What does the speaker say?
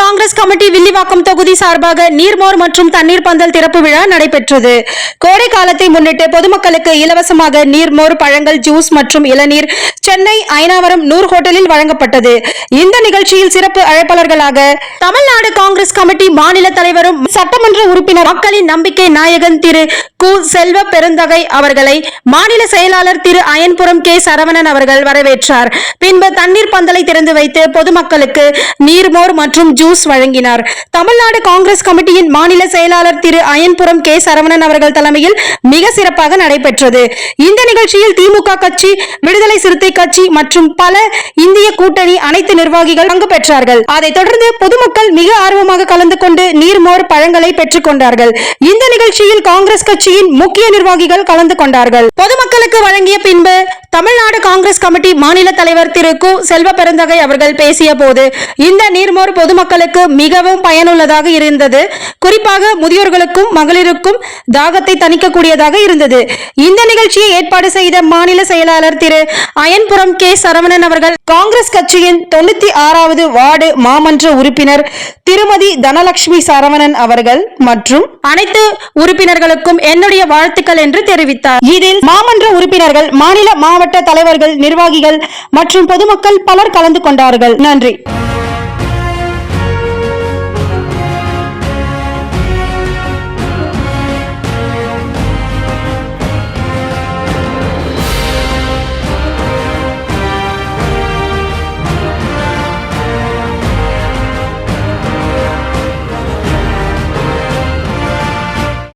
Congress committee Villivakkam தொகுதி சார்பாக நீர்மோர் மற்றும் தண்ணீர் பந்தல் திறப்பு விழா நடைபெற்றது. கோடை காலத்தை முன்னிட்டு பொதுமக்களுக்கு இலவசமாக நீர்மோர் பழங்கள் ஜூஸ் மற்றும் இளநீர் சென்னை ஐனாவரம் நூர் ஹோட்டலில் வழங்கப்பட்டது. இந்த நிகழ்ச்சியில் சிறப்பு அழைப்பாளர்களாக தமிழ்நாடு காங்கிரஸ் கமிட்டி மாநில தலைவரும் சட்டமன்ற உறுப்பினர் மக்களின் நம்பிக்கை நாயகன் திரு கு செல்வ பெருந்தகை அவர்களை மாநில செயலாளர் திரு அயன்புரம் கே. சரவணன் அவர்கள் வரவேற்றார். பின்பு தண்ணீர் பந்தலை திறந்து வைத்து பொதுமக்களுக்கு நீர்மோர் மற்றும் ஜூஸ் ஜூஸ் வழங்கினார். தமிழ்நாடு காங்கிரஸ் கமிட்டியின் மாநில செயலாளர் திரு அயன்புரம் கே. சரவணன் அவர்கள் தலைமையில் மிக சிறப்பாக நடைபெற்றது. இந்த நிகழ்ச்சியில் திமுக கட்சி விடுதலை சிறுத்தை கட்சி மற்றும் பல இந்திய கூட்டணி அனைத்து நிர்வாகிகள் பங்கு பெற்றார்கள். அதைத் தொடர்ந்து பொதுமக்கள் மிக ஆர்வமாக கலந்து கொண்டு நீர்மோர் பழங்களை பெற்றுக் கொண்டார்கள். இந்த நிகழ்ச்சியில் காங்கிரஸ் கட்சியின் முக்கிய நிர்வாகிகள் கலந்து கொண்டார்கள். பொதுமக்களுக்கு வழங்கிய பின்பு தமிழ்நாடு காங்கிரஸ் கமிட்டி மாநில தலைவர் திரு கு. செல்வ பெருந்தகை அவர்கள் பேசிய போது இந்த நீர்மோர் பொதுமக்கள் மக்களுக்கு மிகவும் பயனுள்ளதாக இருந்தது. குறிப்பாக முதியோர்களுக்கும் மகளிருக்கும் தாகத்தை தணிக்கக்கூடியதாக இருந்தது. இந்த நிகழ்ச்சியை ஏற்பாடு செய்த மாநில செயலாளர் திரு அயன்புரம் கே. சரவணன் அவர்கள் காங்கிரஸ் கட்சியின் தொண்ணூத்தி ஆறாவது வார்டு மாமன்ற உறுப்பினர் திருமதி தனலட்சுமி சரவணன் அவர்கள் மற்றும் அனைத்து உறுப்பினர்களுக்கும் என்னுடைய வாழ்த்துக்கள் என்று தெரிவித்தார். இதில் மாமன்ற உறுப்பினர்கள் மாநில மாவட்ட தலைவர்கள் நிர்வாகிகள் மற்றும் பொதுமக்கள் பலர் கலந்து கொண்டார்கள். நன்றி.